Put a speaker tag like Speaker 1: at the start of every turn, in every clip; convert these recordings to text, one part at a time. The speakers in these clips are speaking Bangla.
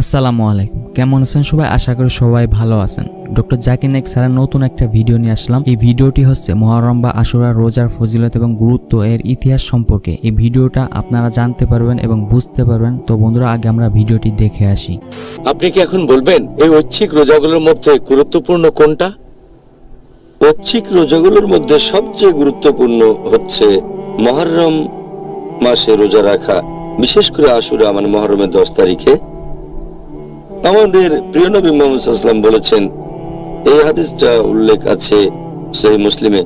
Speaker 1: আসসালামু আলাইকুম। কেমন আছেন সবাই? আশা করি সবাই ভালো আছেন। ডক্টর জাকির নাইক স্যারের নতুন একটা ভিডিও নিয়ে আসলাম। এই ভিডিওটি হচ্ছে মহরম বা আশুরা রোজার ফজিলত এবং গুরুত্ব এর ইতিহাস সম্পর্কে। এই ভিডিওটা আপনারা জানতে পারবেন এবং বুঝতে পারবেন। তো বন্ধুরা, আগে আমরা ভিডিওটি দেখে আসি।
Speaker 2: আপনি কি এখন বলবেন, এই ঐচ্ছিক রোজাগুলোর মধ্যে গুরুত্বপূর্ণ কোনটা? ঐচ্ছিক রোজাগুলোর মধ্যে সবচেয়ে গুরুত্বপূর্ণ হচ্ছে মহরম মাসে রোজা রাখা। বিশেষ করে আশুরা মানে মহরমের দশ তারিখে। আমাদের প্রিয় নবী মোহাম্মদ বলেছেন, এই হাদিসটা উল্লেখ আছে সেই মুসলিমে,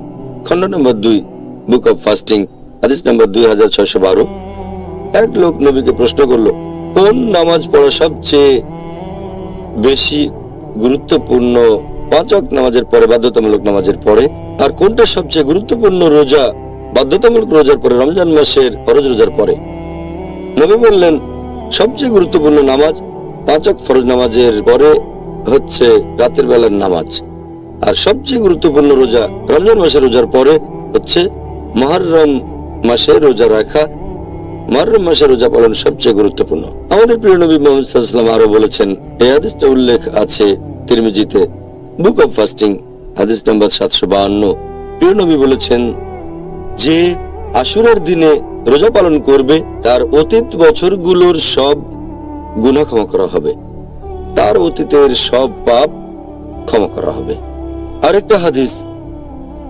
Speaker 2: খণ্ড নম্বর দুই বুক অফ ফাস্টিং হাদিস নম্বর দুই হাজার ছয়শো বারো। এক লোক নবীকে প্রশ্ন করল, কোন নামাজ পড়া সবচেয়ে বেশি গুরুত্বপূর্ণ? পাঁচক নামাজের পরে বাধ্যতামূলক নামাজের পরে, আর কোনটা সবচেয়ে গুরুত্বপূর্ণ রোজা? বাধ্যতামূলক রোজার পরে রমজান মাসের ফরজ রোজার পরে। নবী বললেন, সবচেয়ে গুরুত্বপূর্ণ নামাজ পাঁচক ফরজ নামাজের পরে হচ্ছে রাতের বেলার নামাজ। আর সবচেয়ে গুরুত্বপূর্ণ রোজা, রমজান মাসের রোজার পরে হচ্ছে মহরম মাসে রোজা রাখা। মহরম মাসে রোজা পালন সবচেয়ে গুরুত্বপূর্ণ। আমাদের প্রিয় নবী মোহাম্মদ আরও বলেছেন, এই হাদিসটা উল্লেখ আছে তিরমিজিতে বুক অফ ফাস্টিং হাদিস নাম্বার সাতশো বাহান্ন। প্রিয় নবী বলেছেন, যে আশুরার দিনে রোজা পালন করবে, তার অতীত বছরগুলোর সব গুনাহ ক্ষমা করা হবে। তার অতীতের সব পাপ ক্ষমা করা হবে। আরেকটা হাদিস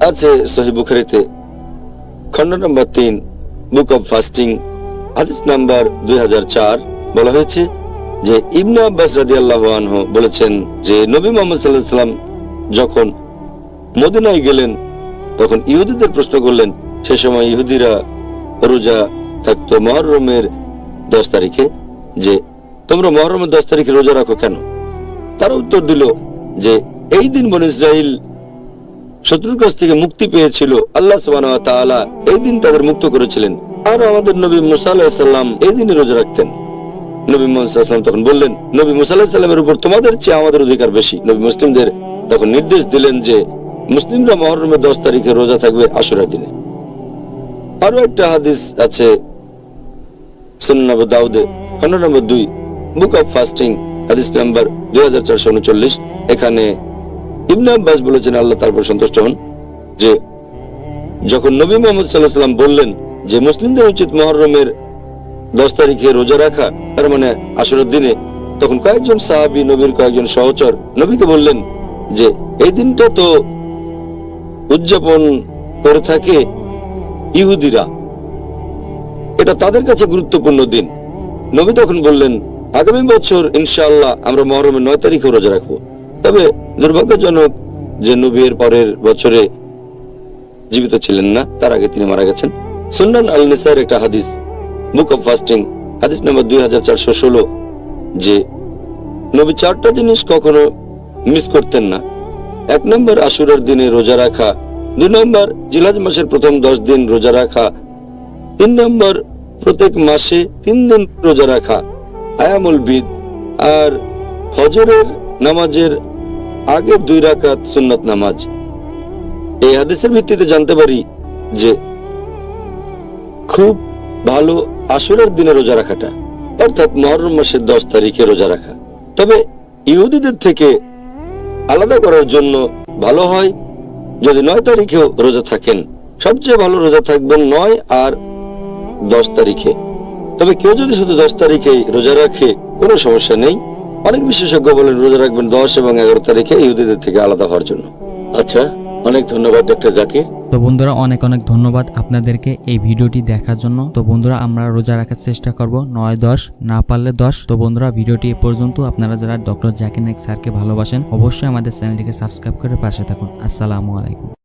Speaker 2: আছে সহি বুখারিতে, খণ্ড নম্বর তিন, বুক অফ ফাস্টিং, হাদিস নাম্বার দুই বলা হয়েছে যে ইবনে আব্বাস রাদি আল্লাহ বলেছেন যে নবী মোহাম্মদ সাল্লাহ সাল্লাম যখন মদিনায় গেলেন, তখন ইহুদিদের প্রশ্ন করলেন, সে সময় ইহুদিরা রোজা থাকতো মহরমের দশ তারিখে, যে তোমরা মহরমের দশ তারিখে রোজা রাখো কেন? তারা উত্তর দিল যে, এই দিন বন ইসরাইল শত্রুর কাছ থেকে মুক্তি পেয়েছিল। আল্লাহ এই দিন তাদের মুক্ত করেছিলেন। আর আমাদের নবী মুসা আলাইহিস এই দিনে রোজা রাখতেন। নবী তখন বললেন, নবী মুসা আলাইহিস সালামের উপর তোমাদের চেয়ে আমাদের অধিকার বেশি। নবী মুসলিমদের তখন নির্দেশ দিলেন যে, মুসলিমরা মহরমের দশ তারিখে রোজা থাকবে আশুরা দিনে। আরও একটা হাদিস আছে দাউদে খন্ড নম্বর দুই। বুক অফ ফাস্টিং হাদিস নাম্বার দুই হাজার চারশো উনচল্লিশ। এখানে ইবনে আব্বাস বলেছেন, আল্লাহ তারপর সন্তুষ্ট হন যে যখন নবী মোহাম্মদ সাল্লাহ সাল্লাম বললেন যে মুসলিমদের উচিত মহরমের দশ তারিখে রোজা রাখা, তার মানে আসরের দিনে, তখন কয়েকজন সাহাবি, নবীর কয়েকজন সহচর নবীকে বললেন যে এই দিনটা তো উদযাপন করে থাকে ইহুদিরা। এটা তাদের কাছে গুরুত্বপূর্ণ দিন। নবী তখন বললেন আগামী বছর, ইনশাআল্লাহ, আমরা মহরমের নয় তারিখে রোজা রাখব। তবে দুর্ভাগ্যজনক যে নবীর পরের বছরে জীবিত ছিলেন না, তার আগে তিনি মারা গেছেন। সুন্নান আল নিসার একটা হাদিস, বুক অফ ফাস্টিং, হাদিস নম্বর দুই হাজার চারশো ষোলো, যে নবী চারটা জিনিস কখনো মিস করতেন না। এক নম্বর, আশুরার দিনে রোজা রাখা। দুই নম্বর জিলাজ মাসের প্রথম দশ দিন রোজা রাখা। তিন নম্বর, প্রত্যেক মাসে তিন দিন রোজা রাখা। আয়ামুল বিদ আর ফজরের নামাজের আগে দুই রাকাত সুন্নত নামাজ। এই হাদিসের ভিত্তিতে জানতে পারি যে খুব ভালো আসরের দিনে রোজা রাখাটা, অর্থাৎ মহরম মাসের দশ তারিখে রোজা রাখা। তবে ইহুদিদের থেকে আলাদা করার জন্য ভালো হয় যদি নয় তারিখেও রোজা থাকেন। সবচেয়ে ভালো রোজা থাকবেন নয় আর দশ তারিখে। তবে কেউ যদি শুধু দশ তারিখে রোজা রাখে, কোনো সমস্যা নেই। অনেক বিশেষজ্ঞ বলেন, রোজা রাখবেন দশ এবং এগারো তারিখে ইহুদিদের থেকে আলাদা হওয়ার জন্য। আচ্ছা অনেক ধন্যবাদ ডক্টর জাকির।
Speaker 1: তো বন্ধুরা, অনেক অনেক ধন্যবাদ আপনাদেরকে এই ভিডিওটি দেখার জন্য। তো বন্ধুরা, আমরা রোজা রাখার চেষ্টা করব, নয় দশ, না পারলে দশ। তো বন্ধুরা, ভিডিওটি এ পর্যন্ত আপনারা যারা ডক্টর জাকির নাইক স্যারকে ভালোবাসেন, অবশ্যই আমাদের চ্যানেলটিকে সাবস্ক্রাইব করে পাশে থাকুন। আসসালামু আলাইকুম।